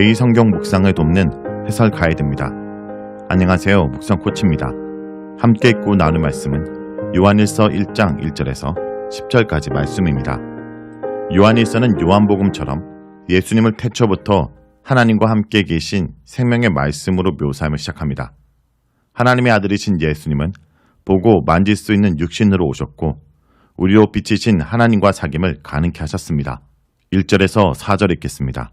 매일 성경 묵상을 돕는 해설 가이드입니다. 안녕하세요. 묵상 코치입니다. 함께 읽고 나눌 말씀은 요한일서 1장 1절에서 10절까지 말씀입니다. 요한일서는 요한복음처럼 예수님을 태초부터 하나님과 함께 계신 생명의 말씀으로 묘사함을 시작합니다. 하나님의 아들이신 예수님은 보고 만질 수 있는 육신으로 오셨고 우리로 비치신 하나님과 사귐을 가능케 하셨습니다. 1절에서 4절 읽겠습니다.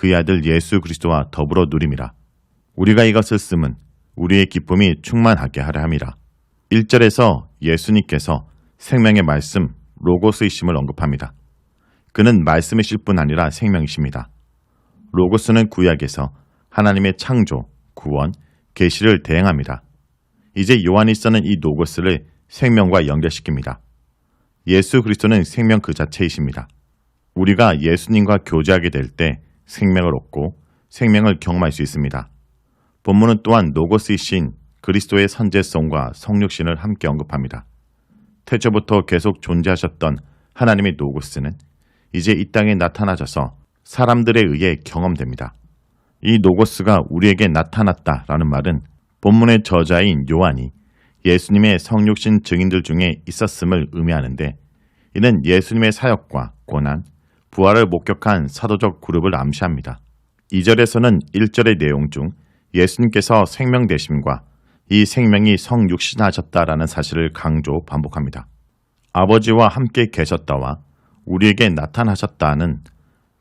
그의 아들 예수 그리스도와 더불어 누림이라. 우리가 이것을 쓰면 우리의 기쁨이 충만하게 하려 함이라. 1절에서 예수님께서 생명의 말씀 로고스이심을 언급합니다. 그는 말씀이실 뿐 아니라 생명이십니다. 로고스는 구약에서 하나님의 창조, 구원, 계시를 대행합니다. 이제 요한이 쓰는 이 로고스를 생명과 연결시킵니다. 예수 그리스도는 생명 그 자체이십니다. 우리가 예수님과 교제하게 될 때 생명을 얻고 생명을 경험할 수 있습니다. 본문은 또한 로고스이신 그리스도의 선제성과 성육신을 함께 언급합니다. 태초부터 계속 존재하셨던 하나님의 노고스는 이제 이 땅에 나타나셔서 사람들에 의해 경험됩니다. 이 노고스가 우리에게 나타났다라는 말은 본문의 저자인 요한이 예수님의 성육신 증인들 중에 있었음을 의미하는데 이는 예수님의 사역과 고난, 부활을 목격한 사도적 그룹을 암시합니다. 2절에서는 1절의 내용 중 예수님께서 생명 되심과 이 생명이 성육신하셨다라는 사실을 강조 반복합니다. 아버지와 함께 계셨다와 우리에게 나타나셨다는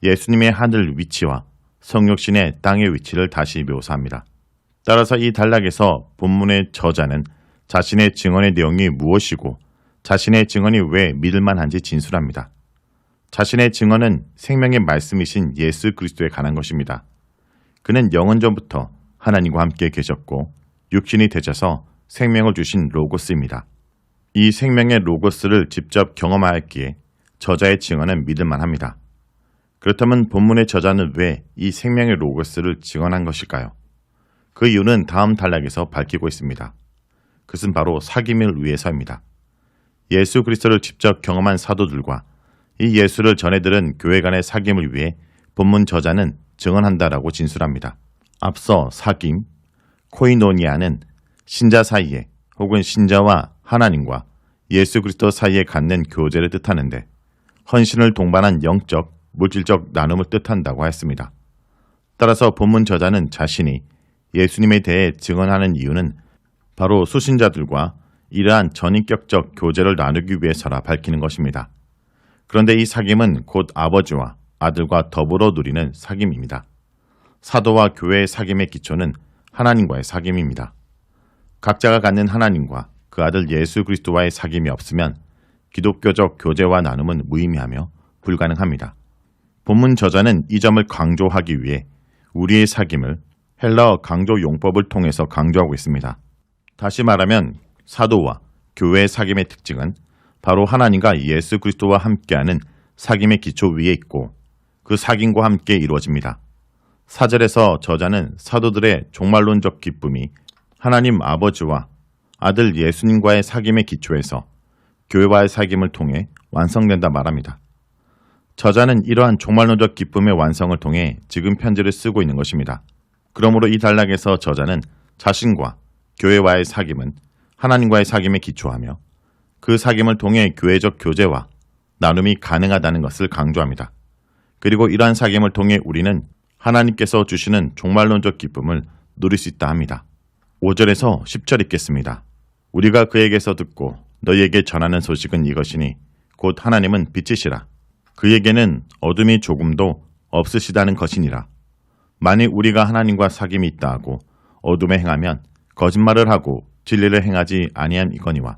예수님의 하늘 위치와 성육신의 땅의 위치를 다시 묘사합니다. 따라서 이 단락에서 본문의 저자는 자신의 증언의 내용이 무엇이고 자신의 증언이 왜 믿을만한지 진술합니다. 자신의 증언은 생명의 말씀이신 예수 그리스도에 관한 것입니다. 그는 영원전부터 하나님과 함께 계셨고 육신이 되셔서 생명을 주신 로고스입니다. 이 생명의 로고스를 직접 경험하였기에 저자의 증언은 믿을만 합니다. 그렇다면 본문의 저자는 왜 이 생명의 로고스를 증언한 것일까요? 그 이유는 다음 단락에서 밝히고 있습니다. 그것은 바로 사귐을 위해서입니다. 예수 그리스도를 직접 경험한 사도들과 이 예수를 전해 들은 교회 간의 사귐을 위해 본문 저자는 증언한다라고 진술합니다. 앞서 사귐, 코이노니아는 신자 사이에 혹은 신자와 하나님과 예수 그리스도 사이에 갖는 교제를 뜻하는데 헌신을 동반한 영적, 물질적 나눔을 뜻한다고 했습니다. 따라서 본문 저자는 자신이 예수님에 대해 증언하는 이유는 바로 수신자들과 이러한 전인격적 교제를 나누기 위해서라 밝히는 것입니다. 그런데 이 사귐은 곧 아버지와 아들과 더불어 누리는 사귐입니다. 사도와 교회의 사귐의 기초는 하나님과의 사귐입니다. 각자가 갖는 하나님과 그 아들 예수 그리스도와의 사귐이 없으면 기독교적 교제와 나눔은 무의미하며 불가능합니다. 본문 저자는 이 점을 강조하기 위해 우리의 사귐을 헬라어 강조 용법을 통해서 강조하고 있습니다. 다시 말하면 사도와 교회의 사귐의 특징은 바로 하나님과 예수 그리스도와 함께하는 사귐의 기초 위에 있고 그 사귐과 함께 이루어집니다. 사절에서 저자는 사도들의 종말론적 기쁨이 하나님 아버지와 아들 예수님과의 사귐의 기초에서 교회와의 사귐을 통해 완성된다 말합니다. 저자는 이러한 종말론적 기쁨의 완성을 통해 지금 편지를 쓰고 있는 것입니다. 그러므로 이 단락에서 저자는 자신과 교회와의 사귐은 하나님과의 사귐에 기초하며 그 사귐을 통해 교회적 교제와 나눔이 가능하다는 것을 강조합니다. 그리고 이러한 사귐을 통해 우리는 하나님께서 주시는 종말론적 기쁨을 누릴 수 있다 합니다. 5절에서 10절 읽겠습니다. 우리가 그에게서 듣고 너희에게 전하는 소식은 이것이니 곧 하나님은 빛이시라. 그에게는 어둠이 조금도 없으시다는 것이니라. 만일 우리가 하나님과 사귐이 있다 하고 어둠에 행하면 거짓말을 하고 진리를 행하지 아니한 이거니와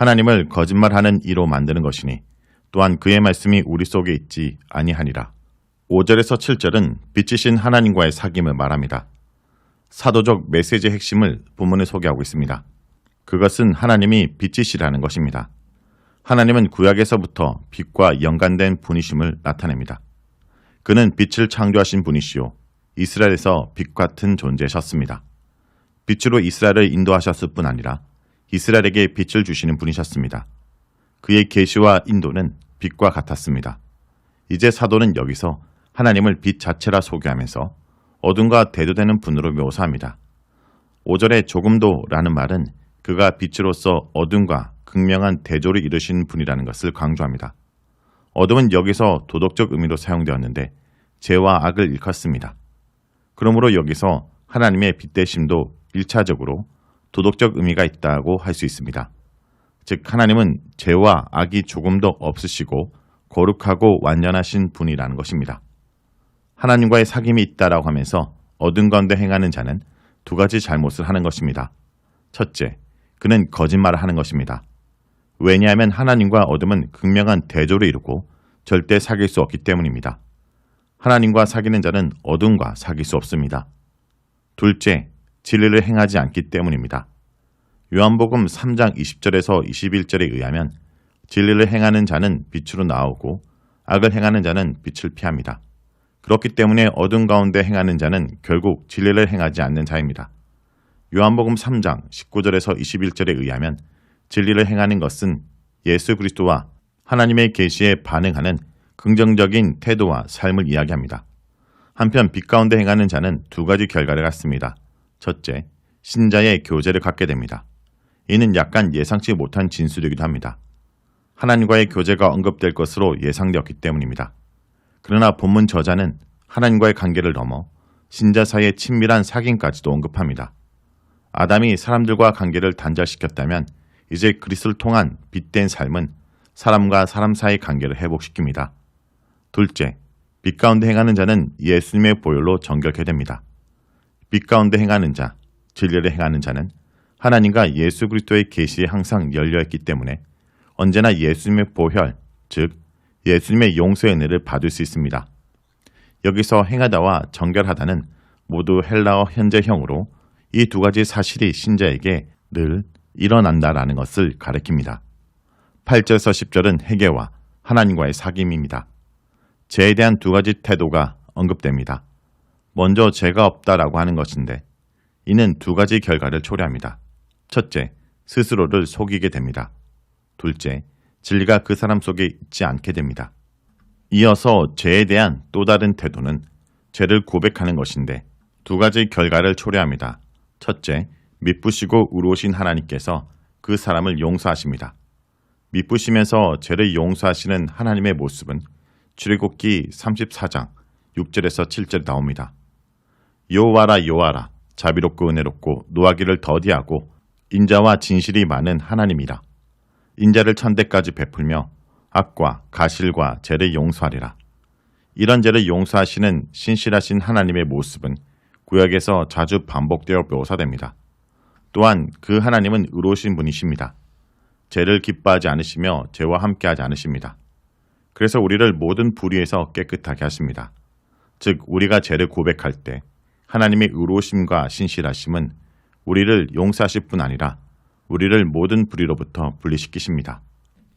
하나님을 거짓말하는 이로 만드는 것이니 또한 그의 말씀이 우리 속에 있지 아니하니라. 5절에서 7절은 빛이신 하나님과의 사귐을 말합니다. 사도적 메시지의 핵심을 본문에 소개하고 있습니다. 그것은 하나님이 빛이시라는 것입니다. 하나님은 구약에서부터 빛과 연관된 분이심을 나타냅니다. 그는 빛을 창조하신 분이시요 이스라엘에서 빛 같은 존재셨습니다. 빛으로 이스라엘을 인도하셨을 뿐 아니라 이스라엘에게 빛을 주시는 분이셨습니다. 그의 계시와 인도는 빛과 같았습니다. 이제 사도는 여기서 하나님을 빛 자체라 소개하면서 어둠과 대조되는 분으로 묘사합니다. 5절에 조금도라는 말은 그가 빛으로서 어둠과 극명한 대조를 이루신 분이라는 것을 강조합니다. 어둠은 여기서 도덕적 의미로 사용되었는데 죄와 악을 일컫습니다. 그러므로 여기서 하나님의 빛대심도 1차적으로 도덕적 의미가 있다고 할 수 있습니다. 즉 하나님은 죄와 악이 조금도 없으시고 거룩하고 완전하신 분이라는 것입니다. 하나님과의 사귐이 있다라고 하면서 어둠 가운데 행하는 자는 두 가지 잘못을 하는 것입니다. 첫째, 그는 거짓말을 하는 것입니다. 왜냐하면 하나님과 어둠은 극명한 대조를 이루고 절대 사귈 수 없기 때문입니다. 하나님과 사귀는 자는 어둠과 사귈 수 없습니다. 둘째, 진리를 행하지 않기 때문입니다. 요한복음 3장 20절에서 21절에 의하면 진리를 행하는 자는 빛으로 나오고 악을 행하는 자는 빛을 피합니다. 그렇기 때문에 어둠 가운데 행하는 자는 결국 진리를 행하지 않는 자입니다. 요한복음 3장 19절에서 21절에 의하면 진리를 행하는 것은 예수 그리스도와 하나님의 계시에 반응하는 긍정적인 태도와 삶을 이야기합니다. 한편 빛 가운데 행하는 자는 두 가지 결과를 갖습니다. 첫째, 신자의 교제를 갖게 됩니다. 이는 약간 예상치 못한 진술이기도 합니다. 하나님과의 교제가 언급될 것으로 예상되었기 때문입니다. 그러나 본문 저자는 하나님과의 관계를 넘어 신자 사이의 친밀한 사귐까지도 언급합니다. 아담이 사람들과 관계를 단절시켰다면 이제 그리스를 통한 빛된 삶은 사람과 사람 사이 관계를 회복시킵니다. 둘째, 빛 가운데 행하는 자는 예수님의 보혈로 정결케 됩니다. 빛 가운데 행하는 자, 진리를 행하는 자는 하나님과 예수 그리스도의 계시에 항상 열려 있기 때문에 언제나 예수님의 보혈, 즉 예수님의 용서의 은혜를 받을 수 있습니다. 여기서 행하다와 정결하다는 모두 헬라어 현재형으로 이 두 가지 사실이 신자에게 늘 일어난다라는 것을 가리킵니다. 8절에서 10절은 회개와 하나님과의 사귐입니다. 죄에 대한 두 가지 태도가 언급됩니다. 먼저 죄가 없다라고 하는 것인데 이는 두 가지 결과를 초래합니다. 첫째, 스스로를 속이게 됩니다. 둘째, 진리가 그 사람 속에 있지 않게 됩니다. 이어서 죄에 대한 또 다른 태도는 죄를 고백하는 것인데 두 가지 결과를 초래합니다. 첫째, 미쁘시고 의로우신 하나님께서 그 사람을 용서하십니다. 미쁘시면서 죄를 용서하시는 하나님의 모습은 출애굽기 34장 6절에서 7절 나옵니다. 여호와라 여호와라 자비롭고 은혜롭고 노하기를 더디하고 인자와 진실이 많은 하나님이라. 인자를 천대까지 베풀며 악과 가실과 죄를 용서하리라. 이런 죄를 용서하시는 신실하신 하나님의 모습은 구약에서 자주 반복되어 묘사됩니다. 또한 그 하나님은 의로우신 분이십니다. 죄를 기뻐하지 않으시며 죄와 함께하지 않으십니다. 그래서 우리를 모든 불의에서 깨끗하게 하십니다. 즉 우리가 죄를 고백할 때 하나님의 의로우심과 신실하심은 우리를 용서하실 뿐 아니라 우리를 모든 불의로부터 분리시키십니다.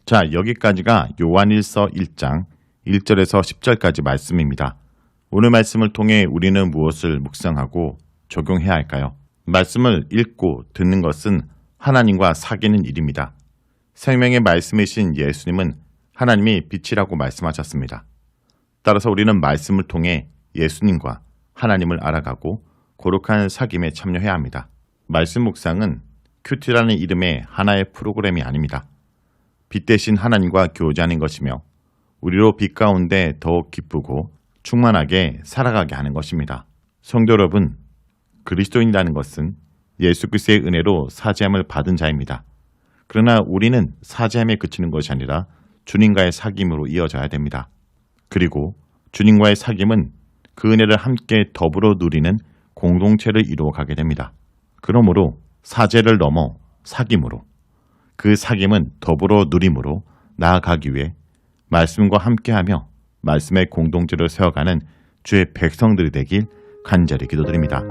자, 여기까지가 요한일서 1장 1절에서 10절까지 말씀입니다. 오늘 말씀을 통해 우리는 무엇을 묵상하고 적용해야 할까요? 말씀을 읽고 듣는 것은 하나님과 사귀는 일입니다. 생명의 말씀이신 예수님은 하나님이 빛이라고 말씀하셨습니다. 따라서 우리는 말씀을 통해 예수님과 하나님을 알아가고 거룩한 사귐에 참여해야 합니다. 말씀 묵상은 큐티라는 이름의 하나의 프로그램이 아닙니다. 빛 대신 하나님과 교제하는 것이며 우리로 빛 가운데 더욱 기쁘고 충만하게 살아가게 하는 것입니다. 성도 여러분, 그리스도인이라는 것은 예수 그리스도의 은혜로 사죄함을 받은 자입니다. 그러나 우리는 사죄함에 그치는 것이 아니라 주님과의 사귐으로 이어져야 됩니다. 그리고 주님과의 사귐은 그 은혜를 함께 더불어 누리는 공동체를 이루어 가게 됩니다. 그러므로 사죄를 넘어 사귐으로 그 사귐은 더불어 누림으로 나아가기 위해 말씀과 함께하며 말씀의 공동체를 세워가는 주의 백성들이 되길 간절히 기도드립니다.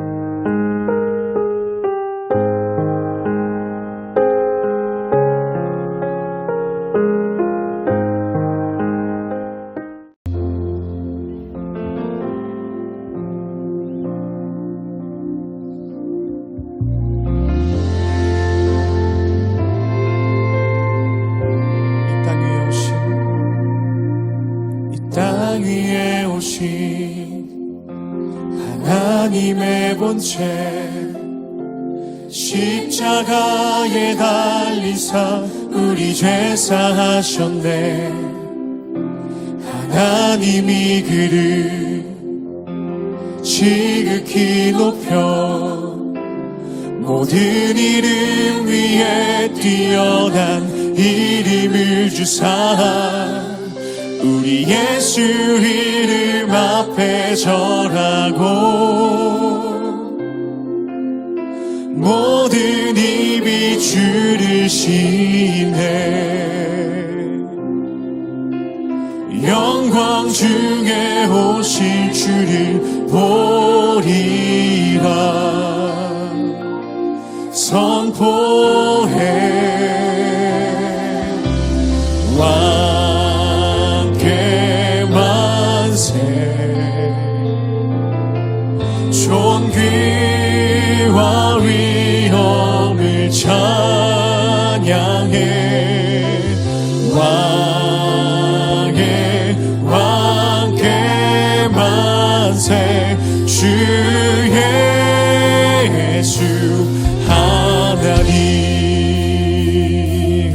본체 십자가에 달리사 우리 죄 사하셨네. 하나님이 그를 지극히 높여 모든 이름 위에 뛰어난 이름을 주사 우리 예수 이름 앞에 절하고 모든 입이 주를 시네 영광 중에 오실 주를 보리라. 선포해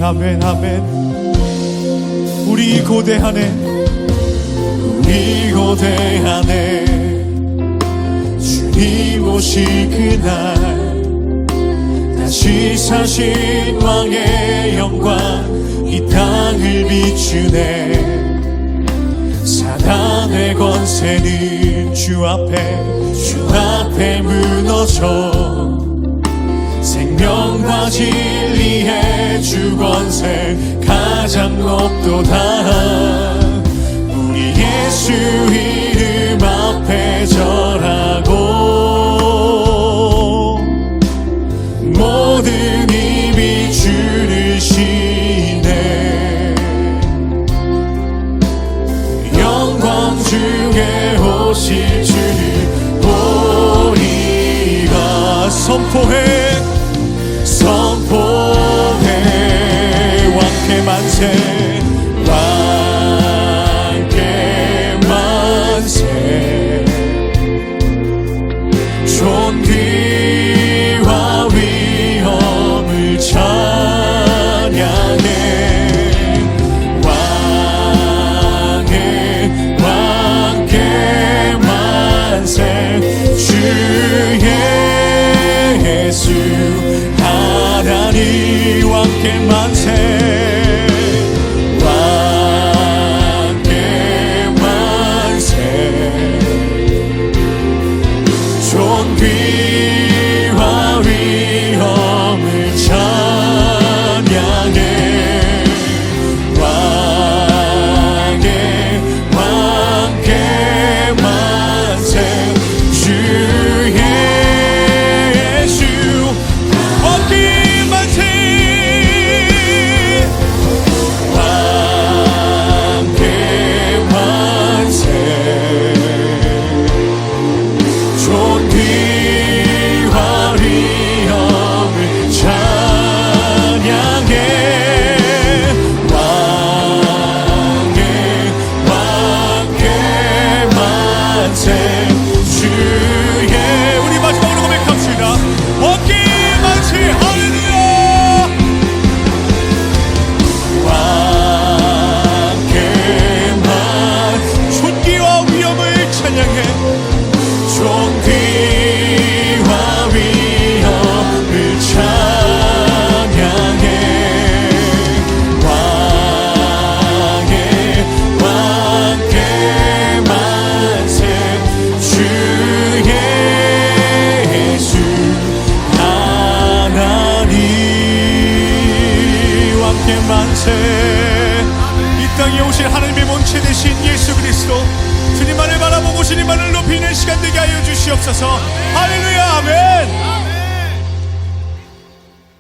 아멘 아멘. 우리 고대하네 우리 고대하네 주님 오실 그날 다시 사신 왕의 영광 이 땅을 비추네. 사단의 권세는 주 앞에 주 앞에 무너져. 생명과 진리의 주 권세 가장 높도다. 우리 예수 이름 앞에 절하고